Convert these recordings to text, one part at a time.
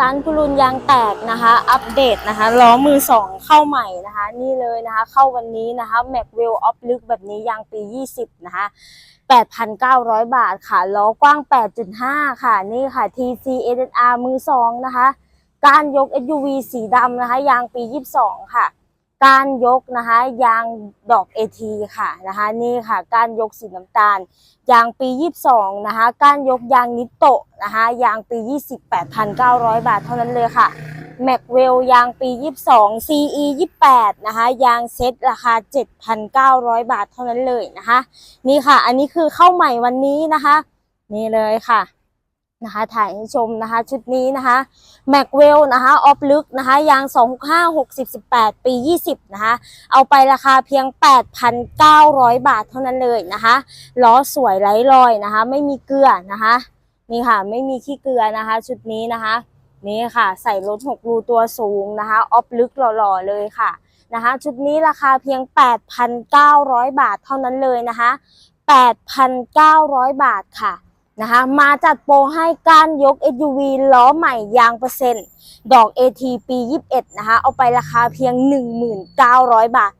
ร้านกุลุนยางแตกนะคะ อัปเดตนะคะล้อมือสองเข้าใหม่นะคะ นี่เลยนะคะ เข้าวันนี้นะคะแม็กเวลออฟลึกแบบนี้ยางปี 20 นะคะ 8,900 บาทค่ะ ล้อกว้าง 8.5 ค่ะ นี่ค่ะ TC SR มือสองนะคะ การยก SUV สีดำนะคะ ยางปี 22 ค่ะ การยกนะคะยางดอก AT ค่ะนะคะนี่ค่ะการยกสีน้ำตาล ยางปี 22 นะคะการยกยางนิโตะนะคะยางปี 28,900 บาทเท่านั้นเลยค่ะแม็กเวลยางปี 22 CE 28 นะคะ ยางเซ็ตราคา 7,900 บาทเท่านั้นเลยนะคะ นี่ค่ะ อันนี้คือเข้าใหม่วันนี้นะคะ นี่เลยค่ะ นะคะ ถ่ายให้ชมนะคะ ชุดนี้นะคะแม็กเวลนะคะออฟลึกนะคะยาง 265 60 18 ปี 20 นะคะ เอาไปราคาเพียง 8,900 บาทเท่านั้นเลยนะคะล้อสวยไร้รอยนะคะ ไม่มีเกลือนะคะนี่ค่ะ ไม่มีขี้เกลือนะคะ ชุดนี้นะคะ นี่ค่ะ ใส่รถหกรูตัวสูงนะคะออฟลึกหล่อๆเลยค่ะนะคะ ชุดนี้ราคาเพียง 8,900 บาทเท่านั้นเลยนะคะ 8,900 บาทค่ะ นะคะ มาจัดโปรให้การยก SUV ล้อใหม่ยางเปอร์เซ็นต์ ดอก AT ปี 21 นะคะ เอาไปราคาเพียง 1,900 บาท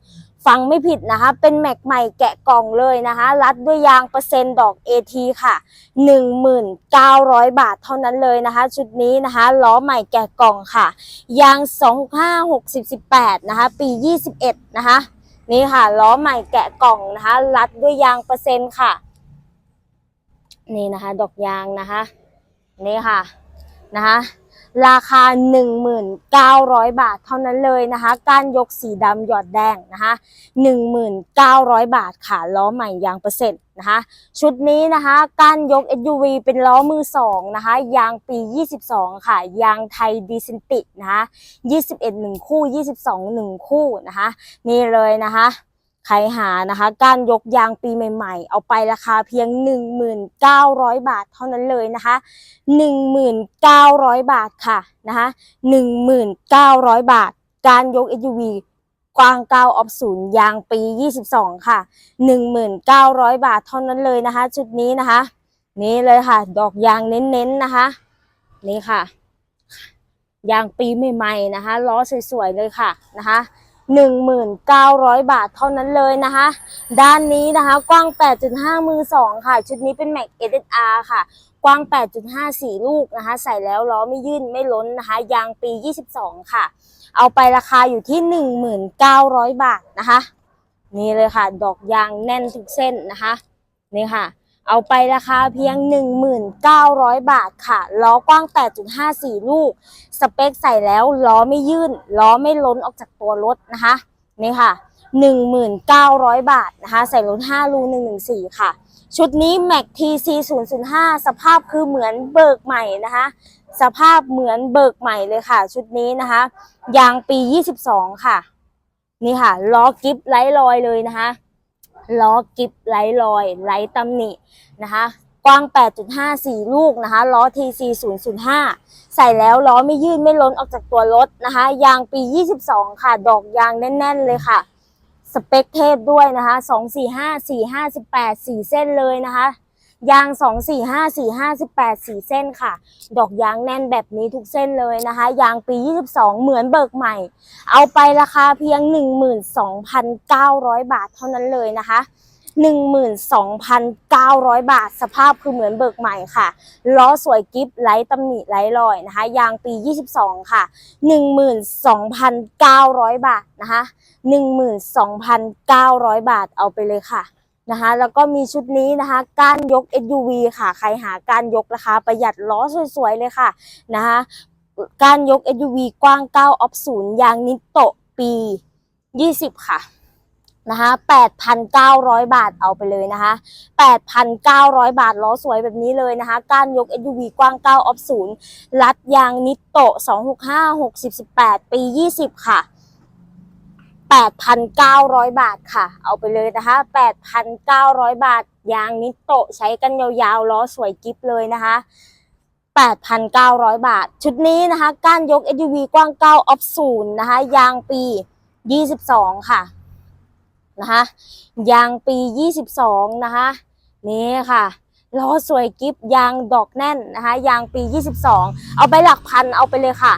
ฟังไม่ผิดนะคะ เป็นแม็กใหม่แกะกล่องเลยนะคะ รัดด้วยยางเปอร์เซ็นต์ ดอก AT ค่ะ 1,900บาทเท่านั้นเลยนะคะ ชุดนี้นะคะ ล้อใหม่แกะกล่องค่ะ ยาง 256018 นะคะ ปี 21 นะคะ นี่ค่ะ ล้อใหม่แกะกล่องนะคะ รัดด้วยยางเปอร์เซ็นต์ค่ะ นี่นะคะ ดอกยางนะคะ นี่ค่ะนะคะราคา 1,900 บาทเท่านั้นเลยนะคะการยกสีดำหยอดแดงนะคะ1,900 บาทค่ะล้อใหม่ยางเปอร์เซ็นต์นะคะชุดนี้นะคะการยก SUV เป็นล้อมือสองนะคะยางปี 22 ค่ะยางไทยดีซินตินะคะ21 1 คู่ 22 1 คู่นะคะนี่เลยนะคะ ใครหานะคะ การยกยางปีใหม่ๆ เอาไปราคาเพียง 1,900 บาทเท่านั้นเลยนะคะ 1,900 บาทค่ะนะคะ1,900 บาท การยก SUV กวาง9ออฟศูนย์ยางปี 22 ค่ะ 1,900 บาทเท่านั้นเลยนะคะ ชุดนี้นะคะ นี่เลยค่ะ ดอกยางเน้นๆนะคะ นี่ค่ะยางปีใหม่ๆนะคะล้อสวยๆเลยค่ะนะคะ 1,900 บาทเท่านั้นเลยนะคะ ด้านนี้นะคะ กว้าง 8.5 มือ 2 ค่ะ ชุดนี้เป็น Mac SSR ค่ะ กว้าง 8.5 4 ลูกนะคะ ใส่แล้วล้อไม่ยื่นไม่ล้นนะคะ ยางปี 22 ค่ะ เอาไปราคาอยู่ที่ 1,900 บาทนะคะ นี่เลยค่ะ ดอกยางแน่นทุกเส้นนะคะ นี่ค่ะ เอาไปราคาเพียง 1,900 บาทค่ะ ล้อกว้าง 8.5 4 ลูก สเปคใส่แล้วล้อไม่ยื่น ล้อไม่ล้นออกจากตัวรถนะคะ นี่ค่ะ 1,900 บาทนะคะ ใส่รถ5รู114 ค่ะ ชุดนี้ Mac TC 005สภาพคือเหมือนเบิกใหม่นะคะ สภาพเหมือนเบิกใหม่เลยค่ะ ชุดนี้นะคะ ยางปี 22 ค่ะ นี่ค่ะ ล้อกิฟไร้รอยเลยนะคะ ล้อกิฟไร้รอยไร้ตำหนินะคะกว้าง 8.5 4 ลูกนะคะล้อ TC 005 ใส่แล้วล้อไม่ยืดไม่ล้นออกจากตัวรถนะคะ ยางปี 22 ค่ะ ดอกยางแน่น ๆ เลยค่ะ สเปคเทพด้วยนะคะ 245 458 4 เส้นเลยนะคะ ยาง 245 458 4 เส้นค่ะ ดอกยางแน่นแบบนี้ทุกเส้นเลยนะคะ ยางปี 22 เหมือนเบิกใหม่ เอาไปราคาเพียง 12,900 บาทเท่านั้นเลยนะคะ12,900 บาท สภาพคือเหมือนเบิกใหม่ค่ะล้อสวยกิฟไร้ตำหนิไร้รอยนะคะ ยางปี 22 ค่ะ 12,900 บาทนะคะ 12,900 บาทเอาไปเลยค่ะ นะคะแล้วก็มีชุดนี้นะคะการยก SUV ค่ะ ใครหาการยกราคาประหยัดล้อสวยๆเลยค่ะนะคะการยก SUV กว้าง 9 ออฟศูนย์ยางนิโตะปี 20 ค่ะนะคะ8,900 บาทเอาไปเลยนะคะ 8,900 บาทล้อสวยแบบนี้เลยนะคะการยก SUV กว้าง 9 ออฟศูนย์รัดยางนิโตะ 265 60 18 ปี 20 ค่ะ 8,900 บาทค่ะ เอาไปเลยนะคะ 8,900 บาท ยางนิโตะใช้กันยาวๆ ล้อสวยกิฟเลยนะคะ 8,900 บาท ชุดนี้นะคะ ก้ารยก SUV กว้าง 9 ออฟศูนย์นะคะ ยางปี 22 ค่ะ นะคะ ยางปี 22 นะคะ นี่ค่ะ ล้อสวยกิฟยางดอกแน่นนะคะ ยางปี 22 เอาไปหลักพัน เอาไปเลยค่ะ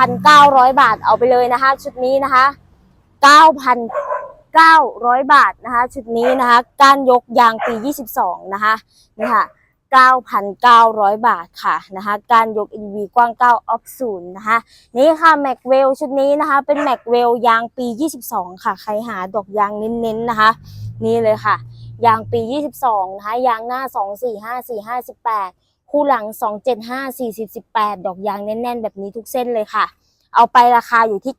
9,900 บาท เอาไปเลยนะคะ ชุดนี้นะคะ 9,900 บาทนะคะชุดนี้นะคะก้านยกยางปี 22 นะคะนี่ค่ะ 9,900 บาทค่ะนะคะการยก EV กว้าง 9 ออฟศูนย์นะคะนี่ค่ะแม็กเวลชุดนี้นะคะ เป็นแม็กเวลยางปี 22 ค่ะ ใครหาดอกยางเน้นๆนะคะ นี่เลยค่ะ ยางปี 22 นะคะ ยางหน้า 245 458 คู่หลัง 275 40 18 ดอกยางแน่นๆ แบบนี้ทุกเส้นเลยค่ะ เอาไปราคาอยู่ที่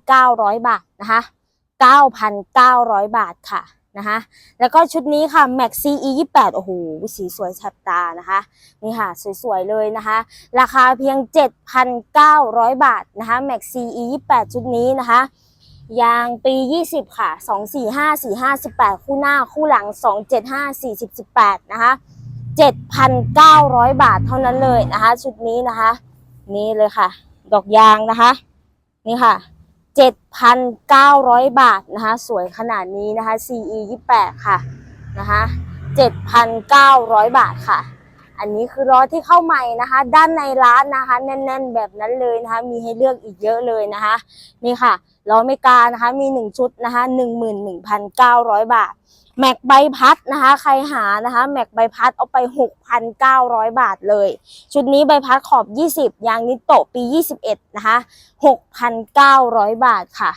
9,900 บาทนะคะ9,900 บาทค่ะนะคะแล้วก็ชุดนี้ค่ะ Max CE 28โอ้โหสีสวยแฉบตานะคะนี่ค่ะสวยๆเลยนะคะ ราคาเพียง 7,900 บาทนะคะ Max CE 28ชุดนี้นะคะยางปี 20 ค่ะ 245 458 คู่หน้าคู่หลัง 275 40 18 นะคะ 7,900 บาทเท่านั้นเลยนะคะ ชุดนี้นะคะ นี่เลยค่ะ ดอกยางนะคะ นี่ค่ะ 7,900 บาทนะคะ สวยขนาดนี้นะคะ CE 28ค่ะนะคะ7,900 บาทค่ะ อันนี้คือล้อที่เข้าใหม่นะคะ ด้านในร้านนะคะ แน่น ๆ แบบนั้นเลยนะคะ มีให้เลือกอีกเยอะเลยนะคะ นี่ค่ะ ล้อเมกานะคะ มี 1 ชุดนะคะ11,900 บาท แม็กใบพัดนะคะ ใครหานะคะ แม็กใบพัดเอาไป 6,900 บาทเลย ชุดนี้ใบพัดขอบ 20 ยางนิโตะปี 21 นะคะ 6,900 บาทค่ะ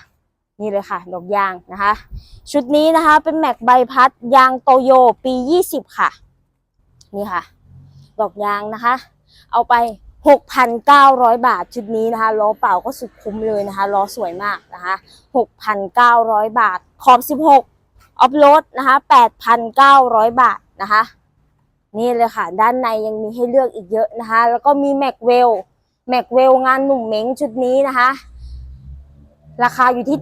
นี่เลยค่ะ ดอกยางนะคะ ชุดนี้นะคะ เป็นแม็กใบพัดยางโตโยปี 20 ค่ะ นี่ค่ะ ดอกยางนะคะ เอาไป 6,900 บาทชุดนี้นะคะล้อเปล่าก็สุดคุ้มเลยนะคะล้อสวยมากนะคะ6,900 บาท ขอบ 16ออฟโรดนะคะ8,900 บาทนะคะนี่เลยค่ะ ด้านในยังมีให้เลือกอีกเยอะนะคะ แล้วก็มีแม็กเวลแม็กเวลงานหนุ่มเม้งชุดนี้นะคะ ราคาอยู่ที่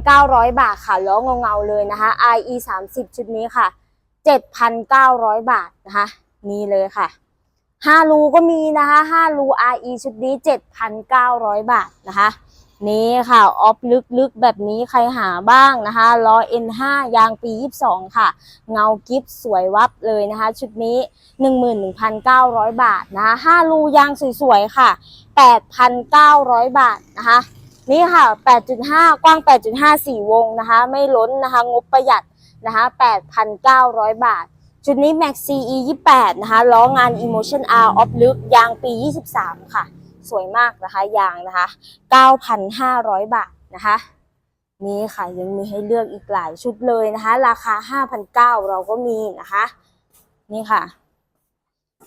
7,900 บาทค่ะล้อเงาๆเลยนะคะ IE 30 ชุดนี้ค่ะ 7,900 บาทนะคะ นี่เลยค่ะ 5รูก็มีนะคะ5รู RE ชุดนี้7,900บาทนะคะ นี่ค่ะออฟลึกๆ แบบนี้ใครหาบ้างนะคะล้อ N5 ยางปี 22 ค่ะ เงากิฟสวยวับเลยนะคะ ชุดนี้ 11,900 บาทนะคะ5รูยางสวยๆ ค่ะ 8,900 บาทนะคะ นี่ค่ะ 8.5 กว้าง 8.5 4 วงนะคะ ไม่ล้นนะคะ งบประหยัดนะคะ 8,900 บาท ชุดนี้ Max CE 28 นะคะ ล้องาน Emotion R ออฟลึกยางปี 23 ค่ะ สวยมากนะคะยางนะคะ 9,500 บาทนะคะนี่ค่ะยังมีให้เลือกอีกหลายชุดเลยนะคะ ราคา 5,900 เราก็มีนะคะ นี่ค่ะ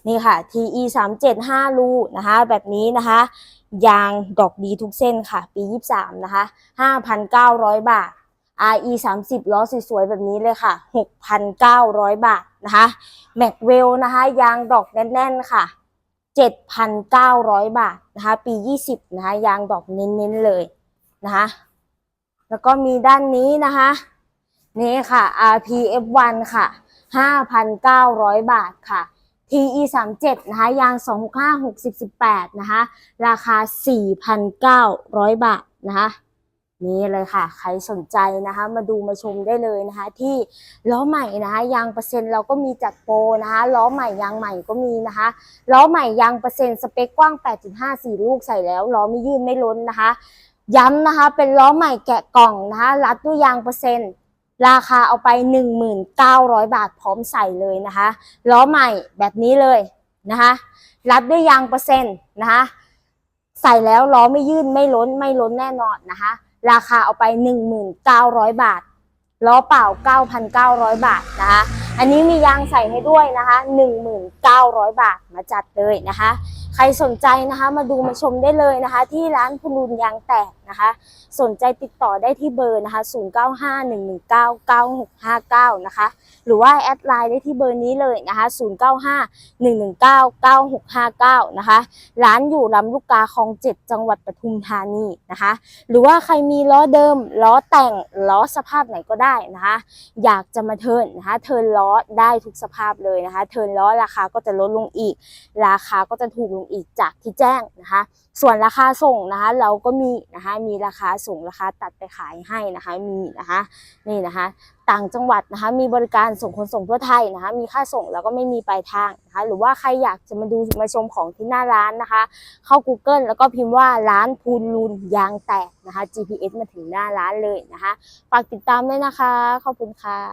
นี่ค่ะ TE 37 5รูนะคะ แบบนี้นะคะ ยางดอกดีทุกเส้นค่ะ ปี 23 นะคะ 5,900 บาท RE 30ล้อสวยๆแบบนี้เลยค่ะ 6,900 บาทนะคะแม็กเวลนะคะยางดอกแน่นๆค่ะ 7,900 บาทนะคะปี 20นะคะยางดอกเน้นๆเลยนะคะแล้วก็มีด้านนี้นะคะนี่ค่ะ RPF1 ค่ะ 5,900 บาทค่ะ TE 37นะคะยาง 265 60 18นะคะราคา 4,900 บาทนะคะ นี่เลยค่ะ ใครสนใจนะคะ มาดูมาชมได้เลยนะคะ ที่ล้อใหม่นะคะยางเปอร์เซ็นต์เราก็มีจัดโปรนะคะล้อใหม่ยางใหม่ก็มีนะคะล้อใหม่ยางเปอร์เซ็นต์สเปคกว้าง 8.5 4 ลูกใส่แล้วล้อไม่ยืดไม่ล้นนะคะ ย้ำนะคะเป็นล้อใหม่แกะกล่องนะคะรัดด้วยยางเปอร์เซ็นต์ราคาเอาไป 1,900บาทพร้อมใส่เลยนะคะล้อใหม่แบบนี้เลยนะคะรัดด้วยยางเปอร์เซ็นต์นะคะใส่แล้วล้อไม่ยื่นไม่ล้นไม่ล้นแน่นอนนะคะ ราคาเอาไป 1,900 บาทล้อเปล่า 9,900 บาทนะคะ อันนี้มียางใส่ให้ด้วยนะคะ 1,900 บาทมาจัดเลยนะคะ ใครสนใจนะคะมาดูมาชมได้เลยนะคะ ที่ร้านคุณรุนยางแตกนะคะ สนใจติดต่อได้ที่เบอร์นะคะ 0951199659 นะคะ หรือว่าแอดไลน์ได้ที่เบอร์นี้เลยนะคะ 0951199659 นะคะ ร้านอยู่ลำลูกกาคลองเจ็ดจังหวัดปทุมธานีนะคะ หรือว่าใครมีล้อเดิม ล้อแต่งล้อสภาพไหนก็ได้นะคะ อยากจะมาเทิร์นนะคะ เทิร์นล้อได้ทุกสภาพเลยนะคะ เทิร์นล้อราคาก็จะลดลงอีก ราคาก็จะถูกลงอีกจากที่แจ้งนะคะ ส่วนราคาส่งนะคะ เราก็มีนะคะมีราคาส่งราคาตัดไปขายให้นะคะมีนะคะนี่นะคะ ต่างจังหวัดนะคะ มีบริการส่งขนส่งทั่วไทยนะคะ มีค่าส่งแล้วก็ไม่มีปลายทางนะคะ หรือว่าใครอยากจะมาดูมาชมของที่หน้าร้านนะคะ เข้า Google แล้วก็พิมพ์ว่าร้านพูนลูนยางแตกนะคะ GPS มาถึงหน้าร้านเลยนะคะฝากติดตามด้วยนะคะขอบคุณค่ะ